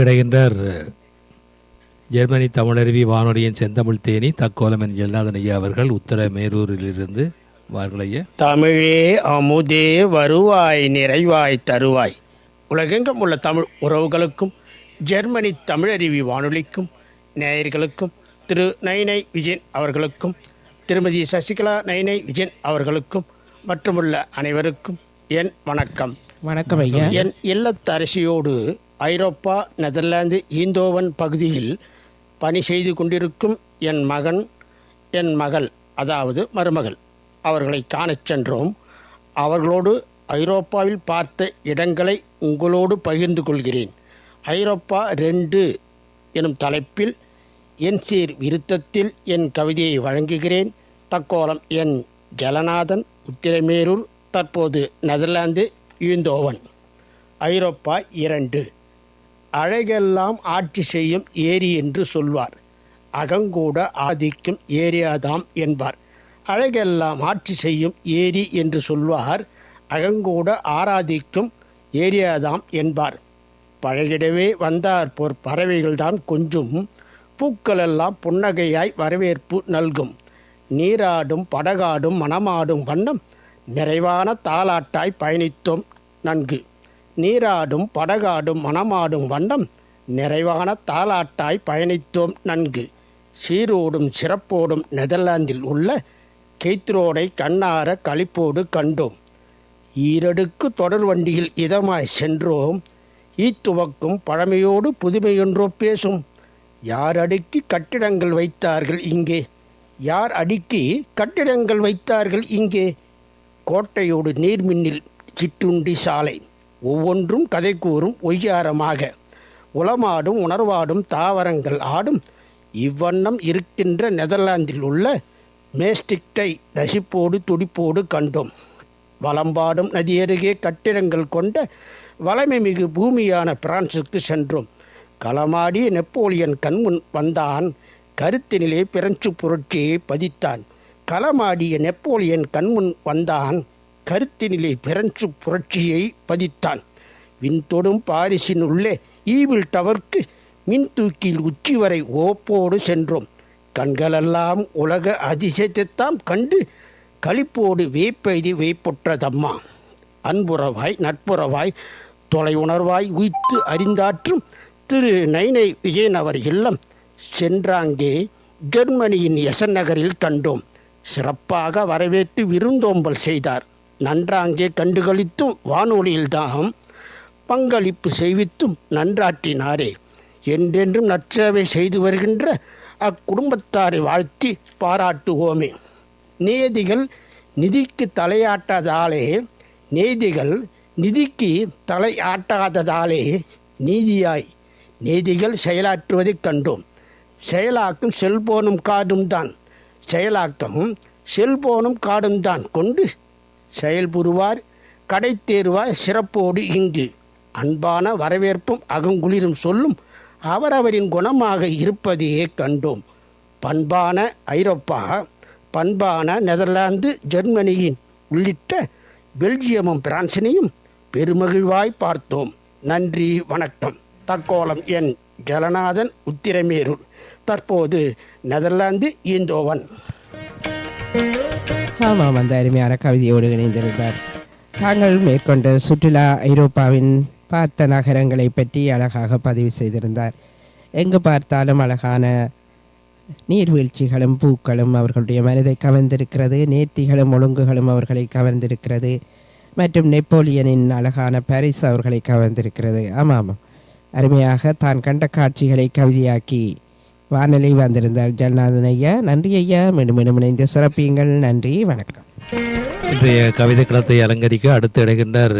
இடைகின்றார் Germany Tamilaruvi வானொலியின் செந்தமிழ் தேனி தக்கோலமன் ஜெல்லாதன் ஐயா அவர்கள் உத்தர மேரூரிலிருந்து வார்கள் ஐயா. தமிழே அமுதே வருவாய் நிறைவாய் தருவாய். உலகெங்கும் உள்ள தமிழ் உறவுகளுக்கும் ஜெர்மனி தமிழருவி வானொலிக்கும் நேயர்களுக்கும் திரு நைனை விஜயன் அவர்களுக்கும் திருமதி சசிகலா நைனை விஜயன் அவர்களுக்கும் மற்றுமுள்ள அனைவருக்கும் என் வணக்கம். வணக்கம் ஐயா. என் இல்லத்தரசியோடு ஐரோப்பா நெதர்லாந்து ஈந்தோவன் பகுதியில் பணி செய்து கொண்டிருக்கும் என் மகன் என் மகள் அதாவது மருமகள் அவர்களை காணச் சென்றோம். அவர்களோடு ஐரோப்பாவில் பார்த்த இடங்களை உங்களோடு பகிர்ந்து கொள்கிறேன். ஐரோப்பா ரெண்டு எனும் தலைப்பில் என் சீர் விருத்தத்தில் என் கவிதையை வழங்குகிறேன். தக்கோலம் என் ஜலநாதன் உத்திரமேரூர் தற்போது நெதர்லாந்து ஈந்தோவன். ஐரோப்பா இரண்டு. அழகெல்லாம் ஆட்சி செய்யும் ஏரி என்று சொல்வார். அகங்கூட ஆதிக்கும் ஏரியாதாம் என்பார். அழகெல்லாம் ஆட்சி செய்யும் ஏரி என்று சொல்வார். அகங்கூட ஆராதிக்கும் ஏரியாதாம் என்பார். பழகிடவே வந்தார் போர் பறவைகள்தான் கொஞ்சும். பூக்களெல்லாம் புன்னகையாய் வரவேற்பு நல்கும். நீராடும் படகாடும் மணமாடும் வண்ணம் நிறைவான தாலாட்டாய் பயணித்தோம் நன்கு. நீராடும் படகாடும் மணமாடும் வண்ணம் நிறைவான தாலாட்டாய் பயணித்தோம் நன்கு. சீரோடும் சிறப்போடும் நெதர்லாந்தில் உள்ள கெய்த்ரோடை கண்ணார களிப்போடு கண்டோம். ஈரடுக்கு தொடர் வண்டியில் இதமாய் சென்றோம். ஈத்துவக்கும் பழமையோடு புதுமையொன்றோ பேசும். யார் அடுக்கி கட்டிடங்கள் வைத்தார்கள் இங்கே? யார் அடுக்கி கட்டிடங்கள் வைத்தார்கள் இங்கே? கோட்டையோடு நீர்மின்னில் சிற்றுண்டி சாலை. ஒவ்வொன்றும் கதை கூறும் ஒய்யாரமாக. உளமாடும் உணர்வாடும் தாவரங்கள் ஆடும். இவ்வண்ணம் இருக்கின்ற நெதர்லாந்தில் உள்ள மேஸ்டிக்டை ரசிப்போடு துடிப்போடு கண்டோம். வளம்பாடும் நதியருகே கட்டிடங்கள் கொண்ட வளமை மிகு பூமியான பிரான்சுக்கு சென்றோம். களமாடிய நெப்போலியன் கண்முன் வந்தான். கருத்தினிலே பிரெஞ்சு புரட்சியை பதித்தான். களமாடிய நெப்போலியன் கண்முன் வந்தான். கருத்தினிலே பிரெஞ்சு புரட்சியை பதித்தான். விண்தொடும் பாரிஸின் உள்ளே ஈவில் டவர்க்கு மின்தூக்கியில் உச்சி வரை ஓப்போடு சென்றோம். கண்களெல்லாம் உலக அதிசயத்தைத்தாம் கண்டு களிப்போடு வேப்பெய்தி வேப்புற்றதம்மா. அன்புறவாய் நட்புறவாய் தொலை உணர்வாய் உய்த்து அறிந்தாற்றும் திரு நைனை விஜயன் அவர் இல்லம் சென்றாங்கே ஜெர்மனியின் எசன் நகரில் கண்டோம். சிறப்பாக வரவேற்று விருந்தோம்பல் செய்தார். நன்றாங்கே கண்டுகளித்தும் வானொலியில் தாகம் பங்களிப்பு செய்வித்தும் நன்றாற்றினாரே. என்றென்றும் நற்சேவை செய்து வருகின்ற அக்குடும்பத்தாரை வாழ்த்தி பாராட்டுவோமே. நேதிகள் நிதிக்கு தலையாட்டாதாலே நேதிகள் நிதிக்கு தலையாட்டாததாலே நீதியாய். நீதிகள் செயலாற்றுவதைக் கண்டோம். செயலாக்கம் செல்போனும் காடும் தான் செயலாக்கம் செல்போனும் காடும் தான் கொண்டு செயல்புறுவார் கடை தேர்வார் சிறப்போடு இங்கு. அன்பான வரவேற்பும் அகங்குளிரும் சொல்லும் அவரவரின் குணமாக இருப்பதையே கண்டோம். பண்பான ஐரோப்பா பண்பான நெதர்லாந்து ஜெர்மனியின் உள்ளிட்ட பெல்ஜியமும் பிரான்சினையும் பெருமகிழ்வாய் பார்த்தோம். நன்றி வணக்கம். தக்கோலம் என் ஜலநாதன் உத்திரமேரூர். தற்போது நெதர்லாந்து ஈந்தோவன். ஆமாம் அந்த அருமையான கவிதையோடு இணைந்திருந்தார். தாங்கள் மேற்கொண்ட சுற்றுலா ஐரோப்பாவின் பார்த்த நகரங்களை பற்றி அழகாக பதிவு செய்திருந்தார். எங்கு பார்த்தாலும் அழகான நீர்வீழ்ச்சிகளும் பூக்களும் அவர்களுடைய மனதை கவர்ந்திருக்கிறது. நேர்த்திகளும் ஒழுங்குகளும் அவர்களை கவர்ந்திருக்கிறது. மற்றும் நெப்போலியனின் அழகான பாரிஸ் அவர்களை கவர்ந்திருக்கிறது. ஆமாம் அருமையாக தான் கண்ட காட்சிகளை கவிதையாக்கி வானொலி வந்திருந்தார் ஜல்நாதன் ஐயா. நன்றி ஐயா. மீண்டும் மீண்டும் இணைந்து சிறப்பியுங்கள். நன்றி. வணக்கம். இன்றைய கவிதை களத்தை அலங்கரிக்க அடுத்து இடைகின்றார்